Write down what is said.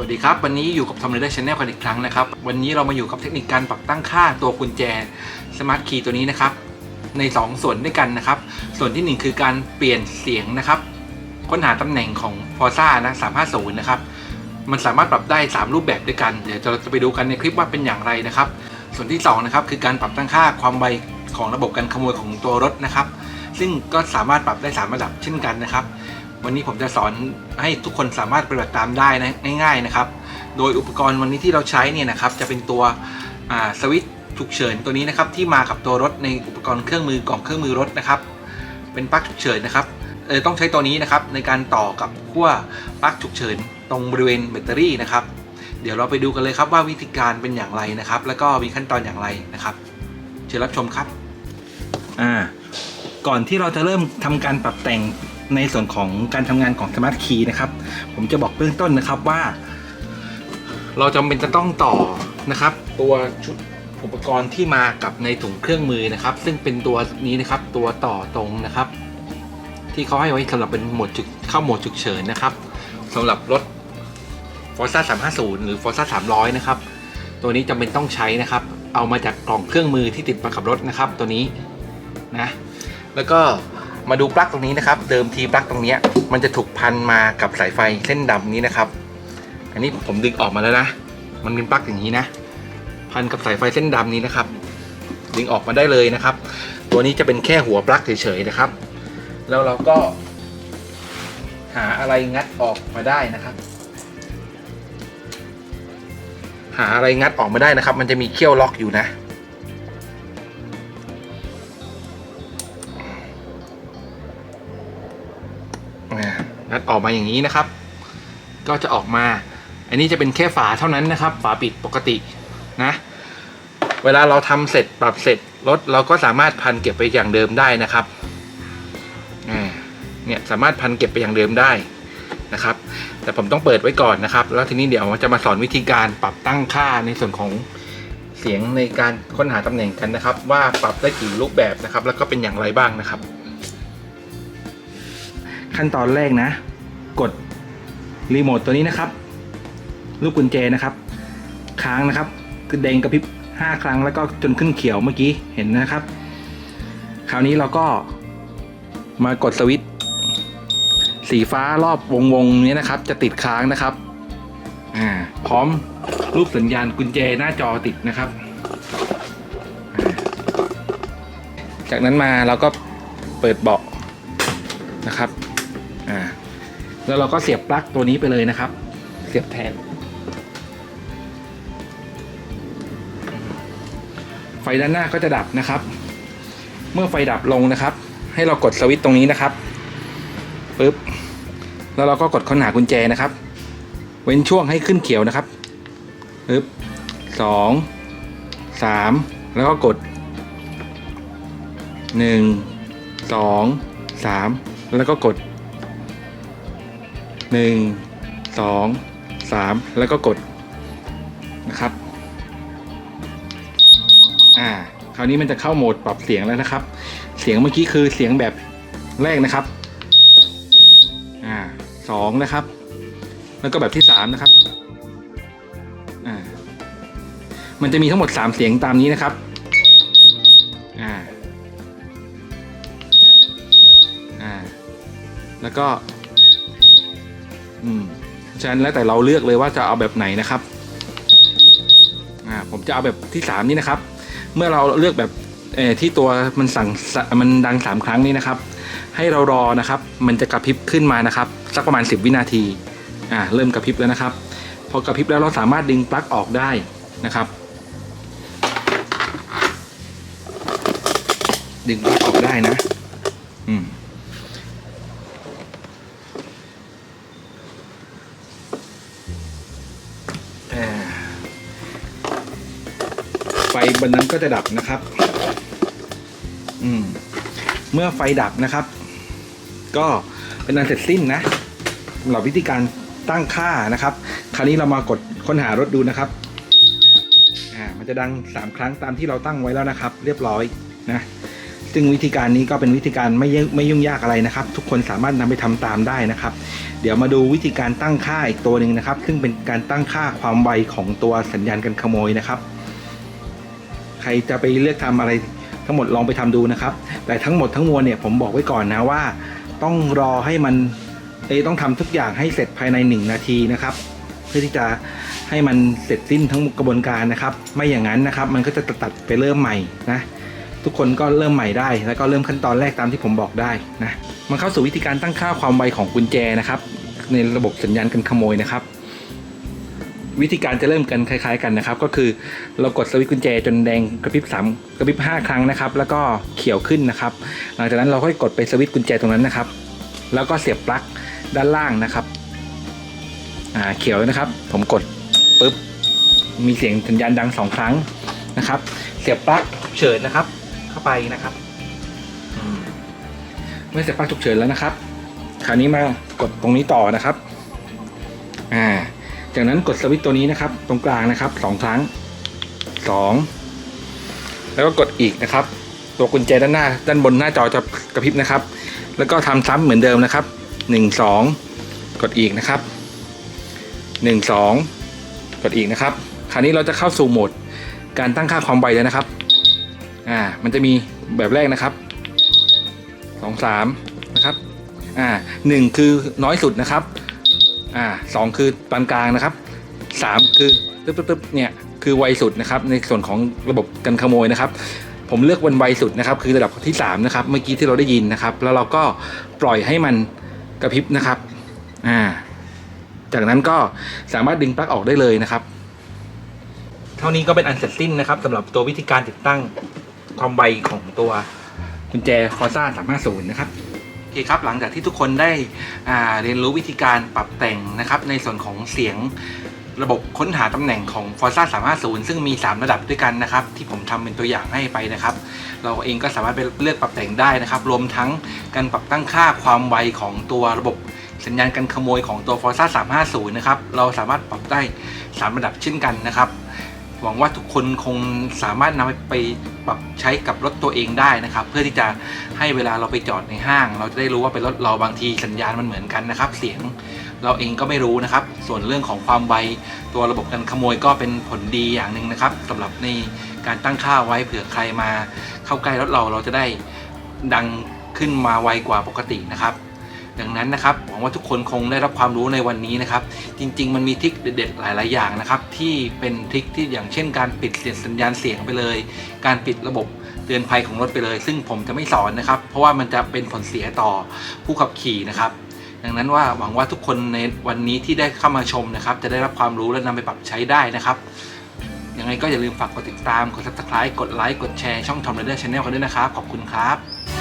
วัสดีครับ วันนี้อยู่กับทอมเรเดอร์ชาแนลกันอีกครั้งนะครับ วันนี้เรามาอยู่กับเทคนิคการปรับตั้งค่าตัวกุญแจสมาร์ทคีย์ตัวนี้นะครับ ใน 2 ส่วนด้วยกันนะครับ ส่วนทีหนึ่1 คือการเปลี่ยนเสียงนะครับ ค้นหาตำแหน่งของ f o r z a นะ350นะครับ มันสามารถปรับได้ 3 รูปแบบด้วยกัน เดี๋ยวเราจะไปดูกันในคลิปว่าเป็นอย่างไรนะครับ ส่วนที่2นะครับคือการปรับตั้งค่าความไวของระบบการขโมยของตัวรถนะครับ ซึ่งก็สามารถปรับได้ 3 ระดับเช่นกันนะครับ วันนี้ผมจะสอนให้ทุกคนสามารถปฏิบัติตามได้นะง่าย ๆนะครับ โดยอุปกรณ์วันนี้ที่เราใช้เนี่ยนะครับจะเป็นตัวสวิตช์ฉุกเฉินตัวนี้นะครับที่มากับตัวรถในอุปกรณ์เครื่องมือกล่องเครื่องมือรถนะครับ เป็นปลั๊กฉุกเฉินนะครับเออต้องใช้ตัวนี้นะครับในการต่อกับขั้วปลั๊กฉุกเฉินตรงบริเวณแบตเตอรี่นะครับ เดี๋ยวเราไปดูกันเลยครับว่าวิธีการเป็นอย่างไรนะครับ แล้วก็มีขั้นตอนอย่างไรนะครับ เชิญรับชมครับอ่าก่อนที่เราจะเริ่มทำการปรับแต่ง ในส่วนของการทำงานของสมาร์ทคีย์นะครับ ผมจะบอกเบื้องต้นนะครับว่า เราจำเป็นจะต้องต่อนะครับ ตัวชุดอุปกรณ์ที่มากับในถุงเครื่องมือนะครับ ซึ่งเป็นตัวนี้นะครับตัวต่อตรงนะครับ ที่เขาให้ไว้สำหรับเป็นโหมดฉุกเข้าโหมดฉุกเฉินนะครับสำหรับรถ Forza 350 หรือ Forza 300 นะครับ ตัวนี้จำเป็นต้องใช้นะครับ เอามาจากกล่องเครื่องมือที่ติดมากับรถนะครับ ตัวนี้นะ แล้วก็ มาดูปลั๊กตรงนี้นะครับ เดิมทีปลั๊กตรงนี้มันจะถูกพันมากับสายไฟเส้นดำนี้นะครับ อันนี้ผมดึงออกมาแล้วนะ มันเป็นปลั๊กอย่างนี้นะ พันกับสายไฟเส้นดำนี้นะครับ ดึงออกมาได้เลยนะครับ ตัวนี้จะเป็นแค่หัวปลั๊กเฉยๆนะครับ แล้วเราก็ หาอะไรงัดออกมาได้นะครับ หาอะไรงัดออกมาได้นะครับ มันจะมีเขี้ยวล็อกอยู่นะ ออกมาอย่างนี้นะครับ ก็จะออกมา อันนี้จะเป็นแค่ฝาเท่านั้นนะครับ ฝาปิดปกตินะ เวลาเราทำเสร็จปรับเสร็จรถเราก็สามารถพันเก็บไปอย่างเดิมได้นะครับเนี่ยสามารถพันเก็บไปอย่างเดิมได้นะครับ แต่ผมต้องเปิดไว้ก่อนนะครับ แล้วทีนี้เดี๋ยวจะมาสอนวิธีการปรับตั้งค่าในส่วนของเสียงในการค้นหาตำแหน่งกันนะครับ ว่าปรับได้กี่รูปแบบนะครับ แล้วก็เป็นอย่างไรบ้างนะครับ ขั้นตอนแรกนะ กดรีโมทตัวนี้นะครับลูกกุญแจนะครับ ค้างนะครับ คือแดงกระพริบ5 ครั้งแล้วก็จนขึ้นเขียวเมื่อกี้เห็นนะครับ คราวนี้เราก็มากดสวิตช์สีฟ้ารอบวงวงๆนี้นะครับ จะติดค้างนะครับอ่าพร้อมรูปสัญญาณกุญแจหน้าจอติดนะครับ จากนั้นมาเราก็เปิดเบาะนะครับอ่า แล้วเราก็เสียบปลั๊กตัวนี้ไปเลยนะครับ เสียบแทน ไฟด้านหน้าก็จะดับนะครับ เมื่อไฟดับลงนะครับ ให้เรากดสวิตช์ตรงนี้นะครับปึ๊บแล้วเราก็กดค้นหากุญแจนะครับ เว้นช่วงให้ขึ้นเขียวนะครับปึ๊บสองสามแล้วก็กดหนึ่งสองสามแล้วก็กด หนึ่งสองสามแล้วก็กดนะครับ อ่า คราวนี้มันจะเข้าโหมดปรับเสียงแล้วนะครับ เสียงเมื่อกี้คือเสียงแบบแรกนะครับ อ่าสองนะครับ แล้วก็แบบที่สามนะครับ อ่า มันจะมีทั้งหมดสามเสียงตามนี้นะครับ อ่า อ่า แล้วก็ อืมฉะนั้นแล้วแต่เราเลือกเลยว่าจะเอาแบบไหนนะครับอ่าผมจะเอาแบบที่สามนี้นะครับ เมื่อเราเลือกแบบเอที่ตัวมันสั่งมันดังสามครั้งนี้นะครับ ให้เรารอนะครับ มันจะกระพริบขึ้นมานะครับ สักประมาณ 10 วินาทีอ่าเริ่มกระพริบแล้วนะครับ พอกระพริบแล้วเราสามารถดึงปลั๊กออกได้นะครับ ดึงปลั๊กออกได้นะ อืม บนนั้นก็จะดับนะครับ อืม เมื่อไฟดับนะครับ ก็เป็นอันเสร็จสิ้นนะสำหรับวิธีการตั้งค่านะครับ คราวนี้เรามากดค้นหารถดูนะครับ อ่า มันจะดังสามครั้งตามที่เราตั้งไว้แล้วนะครับ เรียบร้อยนะซึ่งวิธีการนี้ก็เป็นวิธีการไม่ยุ่งไม่ยุ่งยากอะไรนะครับ ทุกคนสามารถนำไปทำตามได้นะครับ เดี๋ยวมาดูวิธีการตั้งค่าอีกตัวหนึ่งนะครับ ซึ่งเป็นการตั้งค่าความไวของตัวสัญญาณการขโมยนะครับ รจะไปเลือกทำอะไรทั้งหมดลองไปทำดูนะครับ แต่ทั้งหมดทั้งมวลเนี่ยผมบอกไว้ก่อนนะว่า ต้องรอให้มันเอต้องทำทุกอย่างให้เสร็จภายใน 1 นาทีนะครับ เพื่อที่จะให้มันเสร็จสิ้นทั้งกระบวนการนะครับ ไม่อย่างนั้นนะครับ มันก็จะตัดไปเริ่มใหม่นะทุกคนก็เริ่มใหม่ได้ แล้วก็เริ่มขั้นตอนแรกตามที่ผมบอกได้นะมันเข้าสู่วิธีการตั้งค่าความไวของกุญแจนะครับ ในระบบสัญญาณการขโมยนะครับ วิธีการจะเริ่มกันคล้าย ๆกันนะครับ ก็คือเรากดสวิตช์กุญแจจนแดงกระพริบสามกระพริบห้าครั้งนะครับ แล้วก็เขียวขึ้นนะครับ หลังจากนั้นเราค่อยกดไปสวิตช์กุญแจตรงนั้นนะครับ แล้วก็เสียบปลั๊กด้านล่างนะครับอ่าเขียวนะครับ ผมกดปุ๊บมีเสียงสัญญาณดังสองครั้งนะครับ เสียบปลั๊กฉุกเฉินนะครับ เข้าไปนะครับเมื่อเสียบปลั๊กฉุกเฉินแล้วนะครับ คราวนี้มากดตรงนี้ต่อนะครับ อ่า จากนั้นกดสวิตตัวนี้นะครับ ตรงกลางนะครับสองครั้งสองแล้วก็กดอีกนะครับ ตัวกุญแจด้านหน้า ด้านบนหน้าจอจะกระพริบนะครับ แล้วก็ทำซ้ำเหมือนเดิมนะครับหนึ่งสองกดอีกนะครับหนึ่งสองกดอีกนะครับ คราวนี้เราจะเข้าสู่โหมด การตั้งค่าความไวแล้วนะครับอ่ามันจะมีแบบแรกนะครับสองสามนะครับอ่าหนึ่งคือน้อยสุดนะครับ อ่าสองคือปานกลางนะครับสามคือตึ๊บตึ๊บเนี่ยคือไวสุดนะครับในส่วนของระบบการขโมยนะครับ ผมเลือกวันไวสุดนะครับ คือระดับที่สามนะครับเมื่อกี้ที่เราได้ยินนะครับ แล้วเราก็ปล่อยให้มันกระพริบนะครับอ่าจากนั้นก็สามารถดึงปลั๊กออกได้เลยนะครับ เท่านี้ก็เป็นอันเสร็จสิ้นนะครับสำหรับตัววิธีการติดตั้งความไวของตัวกุญแจคอซ่า350นะครับ คครับหลังจากที่ทุกคนได้เรียนรู้วิธีการปรับแต่งนะครับในส่วนของเสียงระบบค้นหาตำแหน่งของ f o r z a 350 ซึ่งมี 3 ระดับด้วยกันนะครับ ที่ผมทำเป็นตัวอย่างให้ไปนะครับ เราเองก็สามารถไปเลือกปรับแต่งได้นะครับ รวมทั้งการปรับตั้งค่าความไวของตัวระบบสัญญาณการขโมยของตัว f o r z a 350 นะครับ เราสามารถปรับได้ 3 ระดับเช่นกันนะครับ หวังว่าทุกคนคงสามารถนำไปปรับใช้กับรถตัวเองได้นะครับ เพื่อที่จะให้เวลาเราไปจอดในห้าง เราจะได้รู้ว่าเป็นรถเราบางทีสัญญาณมันเหมือนกันนะครับ เสียงเราเองก็ไม่รู้นะครับ ส่วนเรื่องของความไวตัวระบบการขโมยก็เป็นผลดีอย่างหนึ่งนะครับสำหรับในการตั้งค่าไว้เผื่อใครมา เข้าใกล้รถเราเราจะได้ดังขึ้นมาไวกว่าปกตินะครับ ดังนั้นนะครับหวังว่าทุกคนคงได้รับความรู้ในวันนี้นะครับ จริง ๆ มันมีทริคเด็ดๆหลาย ๆ อย่างนะครับ ที่เป็นทริคที่อย่างเช่น การปิดเสียงสัญญาณเสียงไปเลย การปิดระบบเตือนภัยของรถไปเลย ซึ่งผมจะไม่สอนนะครับ เพราะว่ามันจะเป็นผลเสียต่อผู้ขับขี่นะครับ ดังนั้นว่าหวังว่าทุกคนในวันนี้ที่ได้เข้ามาชมนะครับ จะได้รับความรู้และนำไปปรับใช้ได้นะครับยังไงก็อย่าลืมฝากกดติดตาม กด subscribe กดไลค์ กดแชร์ช่องทอมเรเดอร์ชาแนลกันด้วยนะครับ ขอบคุณครับ